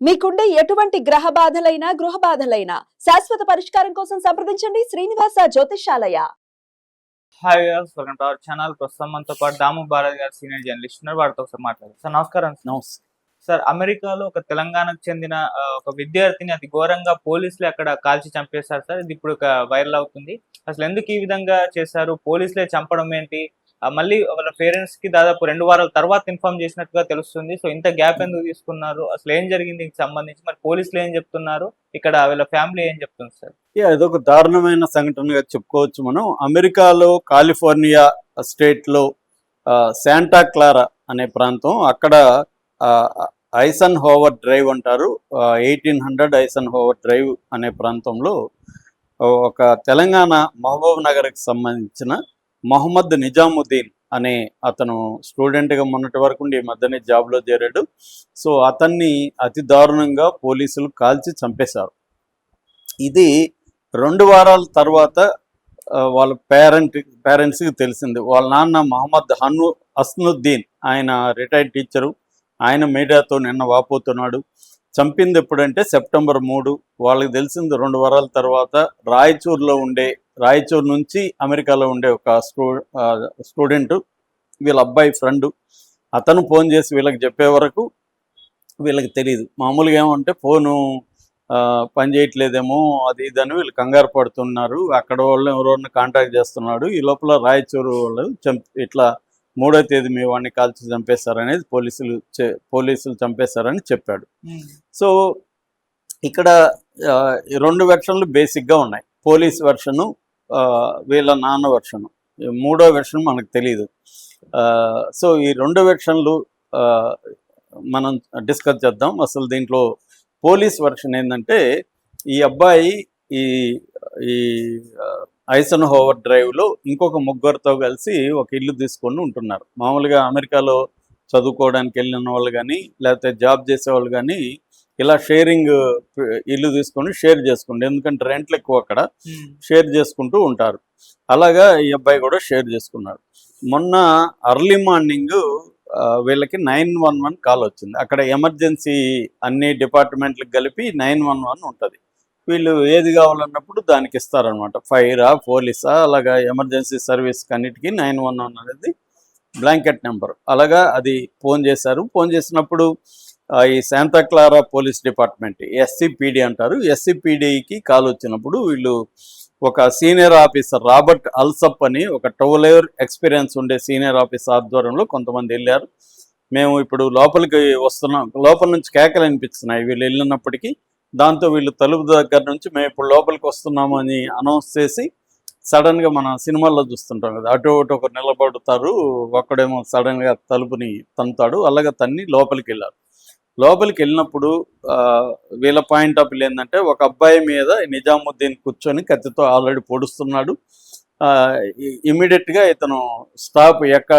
మీకుండే ఎటువంటి గ్రహ బాధలైనా గృహ బాధలైనా శాశ్వత పరిష్కారం కోసం సంప్రదించండి Srinivasa Jyotishalaya hi welcome to our channel ప్రస్తుతం మనతో పాటు దాము భారత్ గారు సీనియర్ జర్నలిస్ట్ ఉన్నారు. వారితో ఒకసారి మాట్లాడారు సార్ నమస్కారం సార్. నమస్తే సార్ అమెరికాలో ఒక తెలంగాణకు చెందిన ఒక విద్యార్థిని అతి ఘోరంగా పోలీసులు అక్కడ కాల్చి చంపేశారు సార్. ఇది ఇప్పుడు ఒక వైరల్ అవుతుంది. అసలు ఎందుకు ఈ విధంగా చేశారు? పోలీసులే చంపడం ఏంటి? మళ్ళీ వాళ్ళ పేరెంట్స్కి దాదాపు రెండు వారాల తర్వాత ఇన్ఫార్మ్ చేసినట్టుగా తెలుస్తుంది. సో ఇంత గ్యాప్ ఎందుకు తీసుకున్నారు? అసలు ఏం జరిగింది దీనికి సంబంధించి? మరి పోలీసులు ఏం చెప్తున్నారు? ఇక్కడ వీళ్ళ ఫ్యామిలీ ఏం చెప్తుంది సార్? యా, ఇదొక దారుణమైన సంఘటనగా చెప్పుకోవచ్చు మనం. అమెరికాలో కాలిఫోర్నియా స్టేట్లో ఆ, శాంటా క్లారా అనే ప్రాంతం. అక్కడ ఐసన్ హోవర్ డ్రైవ్ అంటారు. Eighteen hundred Eisenhower drive అనే ప్రాంతంలో ఒక తెలంగాణ మహబూబ్ నగర్కి సంబంధించిన మహమ్మద్ నిజాముద్దీన్ అనే అతను స్టూడెంట్గా మొన్నటి వరకు ఈ మధ్యనే జాబ్లో చేరాడు. సో అతన్ని అతి దారుణంగా పోలీసులు కాల్చి చంపేశారు. ఇది రెండు వారాల తర్వాత వాళ్ళ పేరెంట్ పేరెంట్స్కి తెలిసింది. వాళ్ళ నాన్న మహమ్మద్ హను అస్నుద్దీన్ ఆయన రిటైర్డ్ టీచరు ఆయన మీడియాతో నిన్న వాపోతున్నాడు. చంపింది ఎప్పుడంటే సెప్టెంబర్ మూడు. వాళ్ళకి తెలిసింది రెండు వారాల తర్వాత రాయచూర్లో ఉండే రాయచూర్ నుంచి అమెరికాలో ఉండే ఒక స్టూ స్టూడెంట్ వీళ్ళ అబ్బాయి ఫ్రెండ్. అతను ఫోన్ చేసి వీళ్ళకి చెప్పే వరకు వీళ్ళకి తెలియదు మామూలుగా ఏమంటే ఫోను ఆ, పని చేయట్లేదేమో అది ఇది అని వీళ్ళు కంగారు పడుతున్నారు. అక్కడ వాళ్ళు ఎవరోని కాంటాక్ట్ చేస్తున్నాడు. ఈ లోపల రాయచూరు వాళ్ళు చంపి ఇట్లా మూడో తేదీ మీ వాడిని కాల్చి చంపేశారనేది పోలీసులు పోలీసులు చంపేశారని చెప్పాడు. సో ఇక్కడ రెండు వెర్షన్లు బేసిక్గా ఉన్నాయి. పోలీస్ వెర్షను వీళ్ళ నాన్న వెర్షన్ ఈ మూడో వెర్షన్ మనకు తెలియదు ఆ, సో ఈ రెండు వెర్షన్లు ఆ, మనం డిస్కస్ చేద్దాం. అసలు దీంట్లో పోలీస్ వెర్షన్ ఏంటంటే ఈ అబ్బాయి ఈ ఈ ఐసన్ హోవర్ డ్రైవ్లో ఇంకొక ముగ్గురితో కలిసి ఒక ఇల్లు తీసుకొని ఉంటున్నారు. మామూలుగా అమెరికాలో చదువుకోవడానికి వెళ్ళిన వాళ్ళు కానీ లేకపోతే జాబ్ చేసే వాళ్ళు కానీ ఇలా షేరింగ్ ఇల్లు తీసుకొని షేర్ చేసుకోండి. ఎందుకంటే రెంట్లు ఎక్కువ అక్కడ. షేర్ చేసుకుంటూ ఉంటారు. అలాగా ఈ అబ్బాయి కూడా షేర్ చేసుకున్నాడు. మొన్న అర్లీ మార్నింగ్ వీళ్ళకి నైన్ వన్ వన్ కాల్ వచ్చింది. అక్కడ ఎమర్జెన్సీ అన్ని డిపార్ట్మెంట్లకు కలిపి నైన్ వన్ వన్ ఉంటుంది. వీళ్ళు ఏది కావాలన్నప్పుడు దానికి ఇస్తారనమాట ఫైరా పోలీసా అలాగా ఎమర్జెన్సీ సర్వీస్ అన్నిటికీ నైన్ వన్ వన్ అనేది బ్లాంకెట్ నెంబర్. అలాగా అది ఫోన్ చేశారు. ఫోన్ చేసినప్పుడు ఈ శాంతాక్లారా పోలీస్ డిపార్ట్మెంట్ ఎస్సిపిడి అంటారు. ఎస్సిపిడికి కాల్ వచ్చినప్పుడు వీళ్ళు ఒక సీనియర్ ఆఫీసర్ రాబర్ట్ అల్సప్ అని ఒక టవల్ ఇయర్ ఎక్స్పీరియన్స్ ఉండే సీనియర్ ఆఫీసర్ ఆధ్వర్యంలో కొంతమంది వెళ్ళారు. మేము ఇప్పుడు లోపలికి వస్తున్నాం. లోపల నుంచి కేకలు అనిపిస్తున్నాయి వీళ్ళు వెళ్ళినప్పటికీ దాంతో వీళ్ళు తలుపు దగ్గర నుంచి మేము ఇప్పుడు లోపలికి వస్తున్నాము అని అనౌన్స్ చేసి సడన్గా మన సినిమాల్లో చూస్తుంటాం కదా అటు ఒకటి ఒకరు నిలబడుతారు. ఒక్కడేమో సడన్గా తలుపుని తంతాడు. అలాగే తన్ని లోపలికి వెళ్ళారు. లోపలికి వెళ్ళినప్పుడు ఆ, వీళ్ళ పాయింట్ ఆఫ్ వ్యూ ఏంటంటే ఒక అబ్బాయి మీద నిజాముద్దీన్ కూర్చొని కత్తితో ఆల్రెడీ పొడుస్తున్నాడు. ఇమీడియట్గా ఇతను స్టాప్ ఎక్క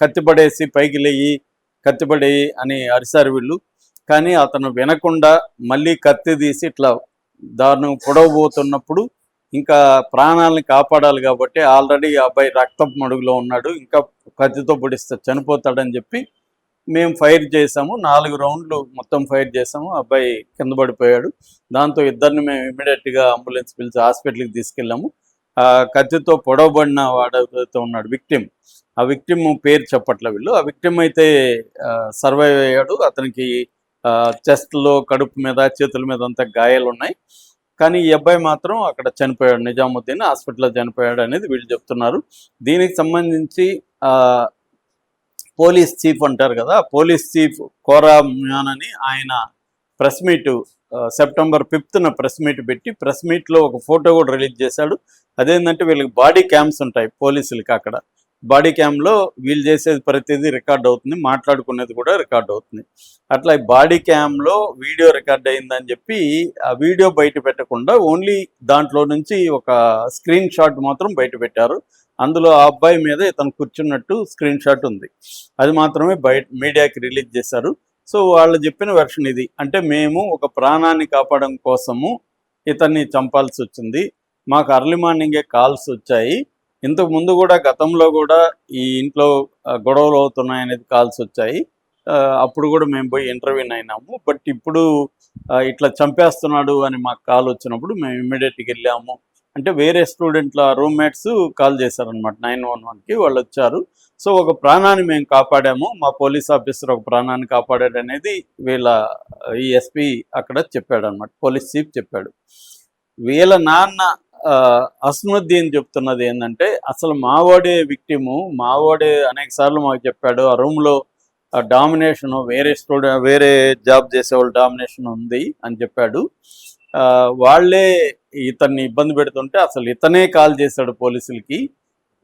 కత్తిపడేసి పైకి లేయి కత్తిపడేయి అని అరిసారు వీళ్ళు. కానీ అతను వినకుండా మళ్ళీ కత్తి తీసి ఇట్లా దారుణం పొడవబోతున్నప్పుడు ఇంకా ప్రాణాలని కాపాడాలి కాబట్టి ఆల్రెడీ ఆ అబ్బాయి రక్తపు మడుగులో ఉన్నాడు. ఇంకా కత్తితో పొడిస్తే చనిపోతాడని చెప్పి మేము ఫైర్ చేసాము. నాలుగు రౌండ్లు మొత్తం ఫైర్ చేసాము. అబ్బాయి కింద పడిపోయాడు. దాంతో ఇద్దరిని మేము ఇమీడియట్గా అంబులెన్స్ పిలిచి హాస్పిటల్కి తీసుకెళ్ళాము. ఆ కత్తితో పొడవబడిన వాడతో ఉన్నాడు విక్టిమ్. ఆ విక్టిమ్ పేరు చెప్పట్ల వీళ్ళు. ఆ విక్టిమ్ అయితే సర్వైవ్ అయ్యాడు. అతనికి చెస్ట్లో కడుపు మీద చేతుల మీద అంతా గాయాలు ఉన్నాయి. కానీ ఈ అబ్బాయి మాత్రం అక్కడ చనిపోయాడు. నిజాముద్దీన్ హాస్పిటల్లో చనిపోయాడు అనేది వీళ్ళు చెప్తున్నారు. దీనికి సంబంధించి ఆ, పోలీస్ చీఫ్ అంటారు కదా పోలీస్ చీఫ్ కోరా మ్యాన్ అని ఆయన ప్రెస్ మీట్ సెప్టెంబర్ ఫిఫ్త్న ప్రెస్ మీట్ పెట్టి ప్రెస్ మీట్లో ఒక ఫోటో కూడా రిలీజ్ చేశాడు. అదేంటంటే వీళ్ళకి బాడీ క్యామ్స్ ఉంటాయి పోలీసులకి అక్కడ. బాడీ క్యామ్లో వీళ్ళు చేసేది ప్రతిదీ రికార్డ్ అవుతుంది మాట్లాడుకునేది కూడా రికార్డ్ అవుతుంది. అట్లా ఈ బాడీ క్యామ్లో వీడియో రికార్డ్ అయిందని చెప్పి ఆ వీడియో బయట పెట్టకుండా ఓన్లీ దాంట్లో నుంచి ఒక స్క్రీన్ షాట్ మాత్రం బయట పెట్టారు. అందులో ఆ అబ్బాయి మీద ఇతను కూర్చున్నట్టు స్క్రీన్ షాట్ ఉంది. అది మాత్రమే బయట మీడియాకి రిలీజ్ చేశారు. సో వాళ్ళు చెప్పిన వెర్షన్ ఇది. అంటే మేము ఒక ప్రాణాన్ని కాపాడడం కోసము ఇతన్ని చంపాల్సి వచ్చింది. మాకు అర్లీ మార్నింగే కాల్స్ వచ్చాయి. ఇంతకు ముందు కూడా గతంలో కూడా ఈ ఇంట్లో గొడవలు అవుతున్నాయి అనేది కాల్స్ వచ్చాయి. అప్పుడు కూడా మేము పోయి ఇంటర్వ్యూని అయినాము. బట్ ఇప్పుడు ఇట్లా చంపేస్తున్నాడు అని మాకు కాల్ వచ్చినప్పుడు మేము ఇమ్మీడియట్గా వెళ్ళాము. అంటే వేరే స్టూడెంట్ల రూమ్మేట్స్ కాల్ చేశారనమాట నైన్ వన్ వన్కి వాళ్ళు వచ్చారు. సో ఒక ప్రాణాన్ని మేము కాపాడాము. మా పోలీస్ ఆఫీసర్ ఒక ప్రాణాన్ని కాపాడాడు అనేది వీళ్ళ ఈ ఎస్పీ అక్కడ చెప్పాడు అనమాట పోలీస్ చీఫ్ చెప్పాడు. వీళ్ళ నాన్న అస్మద్దీన్ చెప్తున్నది ఏంటంటే అసలు మావాడే విక్టిము మావాడే అనేక సార్లు మాకు చెప్పాడు ఆ రూమ్లో డామినేషన్ వేరే స్టూడెంట్ వేరే జాబ్ చేసేవాళ్ళు డామినేషన్ ఉంది అని చెప్పాడు. ఆ, వాళ్ళే ఇతన్ని ఇబ్బంది పెడుతుంటే అసలు ఇతనే కాల్ చేశాడు పోలీసులకి.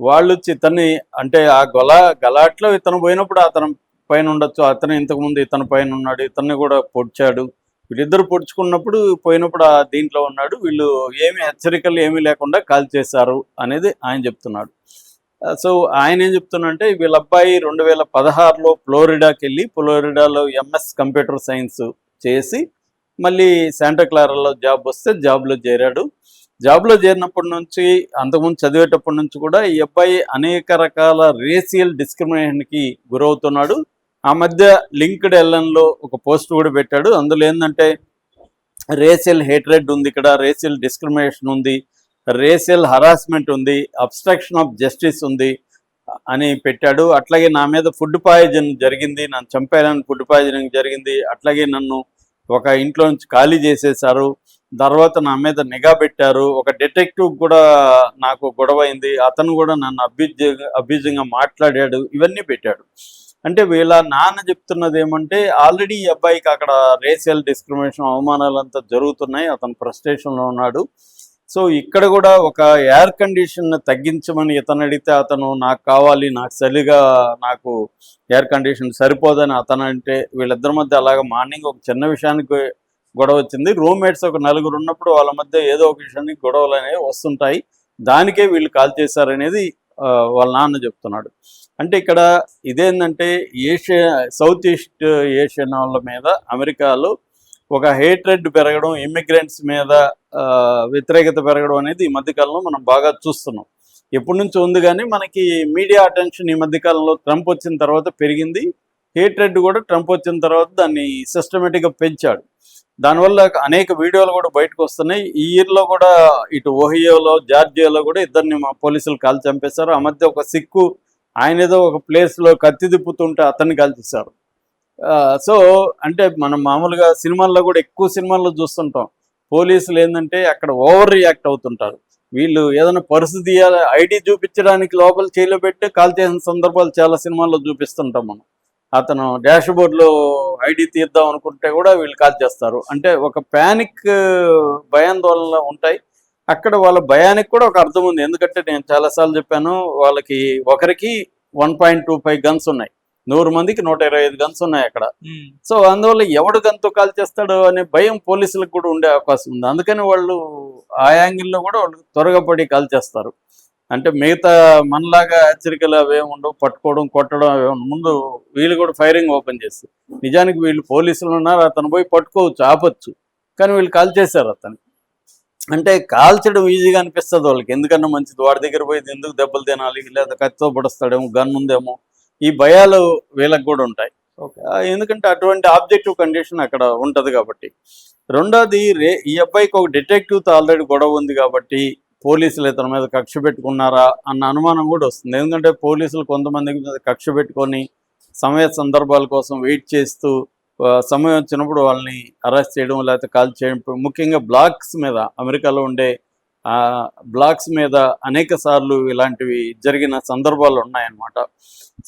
వాళ్ళు వచ్చి ఇతన్ని అంటే ఆ గొలా గలాట్లో ఇతను పోయినప్పుడు అతను పైన ఉండొచ్చు అతను ఇంతకుముందు ఇతని పైన ఉన్నాడు ఇతన్ని కూడా పొడిచాడు. వీళ్ళిద్దరు పొడుచుకున్నప్పుడు పోయినప్పుడు ఆ దీంట్లో ఉన్నాడు. వీళ్ళు ఏమి హెచ్చరికలు ఏమీ లేకుండా కాల్ చేశారు అనేది ఆయన చెప్తున్నాడు. సో ఆయన ఏం చెప్తున్నంటే వీళ్ళ అబ్బాయి రెండు వేల పదహారులో ఫ్లోరిడాకి వెళ్ళి ఫ్లోరిడాలో ఎంఎస్ కంప్యూటర్ సైన్స్ చేసి మళ్ళీ శాంటా క్లారాలో జాబ్ వస్తే జాబ్లో చేరాడు. జాబ్లో చేరినప్పటి నుంచి అంతకుముందు చదివేటప్పటి నుంచి కూడా ఈ అబ్బాయి అనేక రకాల రేసియల్ డిస్క్రిమినేషన్కి గురవుతున్నాడు. ఆ మధ్య లింక్డ్ ఎల్ఎన్లో ఒక పోస్ట్ కూడా పెట్టాడు. అందులో ఏంటంటే రేసియల్ హేట్రెడ్ ఉంది ఇక్కడ రేసియల్ డిస్క్రిమినేషన్ ఉంది రేసియల్ హరాస్మెంట్ ఉంది అబ్స్ట్రక్షన్ ఆఫ్ జస్టిస్ ఉంది అని పెట్టాడు. అట్లాగే నా మీద ఫుడ్ పాయిజన్ జరిగింది నన్ను చంపారని ఫుడ్ పాయిజనింగ్ జరిగింది. అట్లాగే నన్ను ఒక ఇంట్లో నుంచి ఖాళీ చేసేశారు. తర్వాత నా మీద నిఘా పెట్టారు. ఒక డిటెక్టివ్ కూడా నాకు గొడవ అయింది. అతను కూడా నన్ను అభ్యుజ అభ్యుజంగా మాట్లాడాడు. ఇవన్నీ పెట్టాడు. అంటే వీళ్ళ నాన్న చెప్తున్నది ఏమంటే ఆల్రెడీ ఈ అబ్బాయికి అక్కడ రేసియల్ డిస్క్రిమినేషన్ అవమానాలంతా జరుగుతున్నాయి అతను ఫ్రస్ట్రేషన్లో ఉన్నాడు. సో ఇక్కడ కూడా ఒక ఎయిర్ కండిషన్ తగ్గించమని ఇతను అడిగితే అతను నాకు కావాలి నాకు చలిగా నాకు ఎయిర్ కండిషన్ సరిపోదని అతను అంటే వీళ్ళిద్దరి మధ్య అలాగ మార్నింగ్ ఒక చిన్న విషయానికి గొడవ వచ్చింది. రూమ్మేట్స్ ఒక నలుగురు ఉన్నప్పుడు వాళ్ళ మధ్య ఏదో ఒక విషయానికి గొడవలు అనేవి వస్తుంటాయి. దానికే వీళ్ళు కాల్ చేశారనేది వాళ్ళ నాన్న చెప్తున్నాడు. అంటే ఇక్కడ ఇదేంటంటే ఏషియా సౌత్ ఈస్ట్ ఏషియన్ వాళ్ళ మీద అమెరికాలో ఒక హేట్రెడ్ పెరగడం ఇమ్మిగ్రెంట్స్ మీద వ్యతిరేకత పెరగడం అనేది ఈ మధ్యకాలంలో మనం బాగా చూస్తున్నాం. ఎప్పటి నుంచి ఉంది కానీ మనకి మీడియా అటెన్షన్ ఈ మధ్యకాలంలో ట్రంప్ వచ్చిన తర్వాత పెరిగింది. హేట్రెడ్ కూడా ట్రంప్ వచ్చిన తర్వాత దాన్ని సిస్టమేటిక్గా పెంచాడు. దానివల్ల అనేక వీడియోలు కూడా బయటకు వస్తున్నాయి. ఈ ఇయర్లో కూడా ఇటు ఓహియోలో జార్జియాలో కూడా ఇద్దరిని మా పోలీసులు కాల్ చంపేశారు. ఆ మధ్య ఒక సిక్కు ఆయన ఏదో ఒక ప్లేస్లో కత్తి తిప్పుతుంటే అతన్ని కాల్చేశారు ఆ, సో అంటే మనం మామూలుగా సినిమాల్లో కూడా ఎక్కువ సినిమాల్లో చూస్తుంటాం. పోలీసులు ఏంటంటే అక్కడ ఓవర్ రియాక్ట్ అవుతుంటారు. వీళ్ళు ఏదైనా పరిస్థితి తీయాలి ఐడి చూపించడానికి లోపల చేయలో పెట్టి కాల్ చేసిన సందర్భాలు చాలా సినిమాల్లో చూపిస్తుంటాం మనం. అతను డాష్ బోర్డ్లో ఐడి తీద్దాం అనుకుంటే కూడా వీళ్ళు కాల్ చేస్తారు. అంటే ఒక ప్యానిక్ భయాందోళన ఉంటాయి. అక్కడ వాళ్ళ భయానికి కూడా ఒక అర్థం ఉంది. ఎందుకంటే నేను చాలాసార్లు చెప్పాను వాళ్ళకి ఒకరికి one point two five guns ఉన్నాయి. నూరు మందికి నూట ఇరవై ఐదు గన్స్ ఉన్నాయి అక్కడ. సో అందువల్ల ఎవడు గన్తో కాల్ చేస్తాడు అనే భయం పోలీసులకు కూడా ఉండే అవకాశం ఉంది. అందుకని వాళ్ళు ఆ యాంగిల్లో కూడా వాళ్ళు త్వరగా పడి కాల్ చేస్తారు. అంటే మిగతా మనలాగా హెచ్చరికలు అవేమి ఉండవు పట్టుకోవడం కొట్టడం అవి. ముందు వీళ్ళు కూడా ఫైరింగ్ ఓపెన్ చేస్తారు. నిజానికి వీళ్ళు పోలీసులు ఉన్నారు అతను పోయి పట్టుకోవచ్చు ఆపచ్చు. కానీ వీళ్ళు కాల్ చేశారు అతను అంటే కాల్చడం ఈజీగా అనిపిస్తుంది వాళ్ళకి. ఎందుకన్నా మంచిది? వాడి దగ్గర పోయి ఎందుకు దెబ్బలు తినాలి? లేదా కత్తితో పడుస్తాడేమో గన్ ఉందేమో. ఈ భయాలు వీళ్ళకి కూడా ఉంటాయి. ఎందుకంటే అటువంటి ఆబ్జెక్టివ్ కండిషన్ అక్కడ ఉంటది కాబట్టి. రెండోది రే ఈ అబ్బాయికి ఒక డిటెక్టివ్తో ఆల్రెడీ గొడవ ఉంది కాబట్టి పోలీసులు ఇతని మీద కక్ష పెట్టుకున్నారా అన్న అనుమానం కూడా వస్తుంది. ఎందుకంటే పోలీసులు కొంతమంది మీద కక్ష పెట్టుకొని సమయ సందర్భాల కోసం వెయిట్ చేస్తూ సమయం వచ్చినప్పుడు వాళ్ళని అరెస్ట్ చేయడం లేకపోతే కాల్ చేయడం. ముఖ్యంగా బ్లాక్స్ మీద అమెరికాలో ఉండే బ్లాక్స్ మీద అనేక సార్లు ఇలాంటివి జరిగిన సందర్భాలు ఉన్నాయన్నమాట.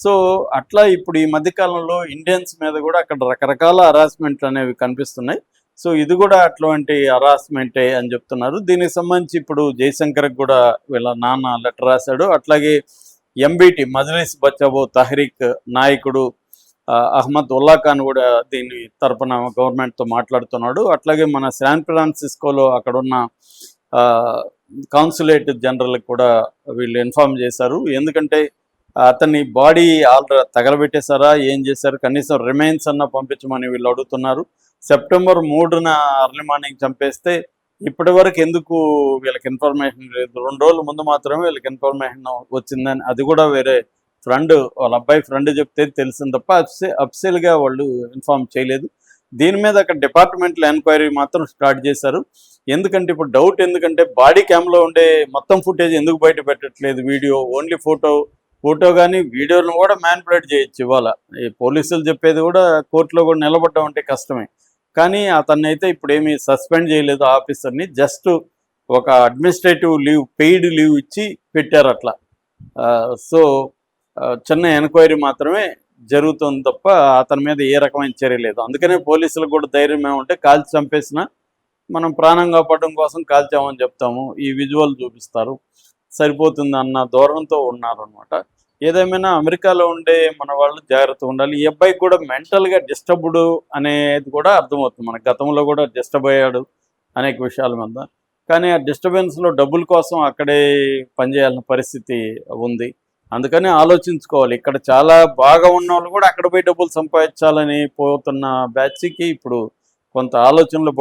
సో అట్లా ఇప్పుడు ఈ మధ్యకాలంలో ఇండియన్స్ మీద కూడా అక్కడ రకరకాల హరాస్మెంట్లు అనేవి కనిపిస్తున్నాయి. సో ఇది కూడా అట్లాంటి హరాస్మెంటే అని చెప్తున్నారు. దీనికి సంబంధించి ఇప్పుడు జయశంకర్ కూడా వీళ్ళ నాన్న లెటర్ రాశాడు. అట్లాగే ఎంబీటీ మజ్లిస్ బచ్చబో తహరీక్ నాయకుడు అహ్మద్ ఉల్లా ఖాన్ కూడా దీని తరపున గవర్నమెంట్తో మాట్లాడుతున్నాడు. అట్లాగే మన శాన్ ఫ్రాన్సిస్కోలో అక్కడున్న కాన్సులేట్ జనరల్కి కూడా వీళ్ళు ఇన్ఫార్మ్ చేశారు. ఎందుకంటే అతని బాడీ ఆల్రెడీ తగలబెట్టేశారా ఏం చేశారు కనీసం రిమైన్స్ అన్న పంపించమని వీళ్ళు అడుగుతున్నారు. సెప్టెంబర్ మూడున అర్లీ మార్నింగ్ చంపేస్తే ఇప్పటి వరకు ఎందుకు వీళ్ళకి ఇన్ఫర్మేషన్ లేదు? రెండు రోజుల ముందు మాత్రమే వీళ్ళకి ఇన్ఫర్మేషన్ వచ్చిందని అది కూడా వేరే ఫ్రెండ్ వాళ్ళ అబ్బాయి ఫ్రెండ్ చెప్తే తెలిసింది తప్ప అప్సే అఫ్సెల్గా వాళ్ళు ఇన్ఫార్మ్ చేయలేదు. దీని మీద అక్కడ డిపార్ట్మెంట్లో ఎంక్వైరీ మాత్రం స్టార్ట్ చేశారు. ఎందుకంటే ఇప్పుడు డౌట్ ఎందుకంటే బాడీ క్యామ్లో ఉండే మొత్తం ఫుటేజ్ ఎందుకు బయట పెట్టట్లేదు వీడియో? ఓన్లీ ఫోటో ఫోటో కానీ వీడియోను కూడా మ్యానిపులేట్ చేయొచ్చు ఇవాళ. ఈ పోలీసులు చెప్పేది కూడా కోర్టులో కూడా నిలబడడం అంటే కష్టమే. కానీ అతన్ని అయితే ఇప్పుడు ఏమీ సస్పెండ్ చేయలేదు ఆఫీసర్ని. జస్ట్ ఒక అడ్మినిస్ట్రేటివ్ లీవ్ పెయిడ్ లీవ్ ఇచ్చి పెట్టారు అట్లా సో చిన్న ఎంక్వైరీ మాత్రమే జరుగుతుంది తప్ప అతని మీద ఏ రకమైన చర్య లేదు. అందుకనే పోలీసులకు కూడా ధైర్యం ఏమంటే కాల్చి చంపేసిన మనం ప్రాణం కాపాడడం కోసం కాల్చామని చెప్తాము. ఈ విజువల్ చూపిస్తారు. సరిపోతుంది అన్న దూరంతో ఉన్నారనమాట ఏదేమైనా అమెరికాలో ఉండే మన వాళ్ళు జాగ్రత్తగా ఉండాలి. ఈ అబ్బాయికి కూడా మెంటల్గా డిస్టర్బ్డ్ అనేది కూడా అర్థమవుతుంది. మన గతంలో కూడా డిస్టర్బ్ అయ్యాడు అనేక విషయాల మీద. కానీ ఆ డిస్టర్బెన్స్లో డబ్బుల కోసం అక్కడే పనిచేయాల్సిన పరిస్థితి ఉంది. అందుకని ఆలోచించుకోవాలి. ఇక్కడ చాలా బాగా ఉన్న వాళ్ళు కూడా అక్కడ పోయి డబ్బులు సంపాదించాలని పోతున్న బ్యాచ్కి ఇప్పుడు కొంత ఆలోచనలు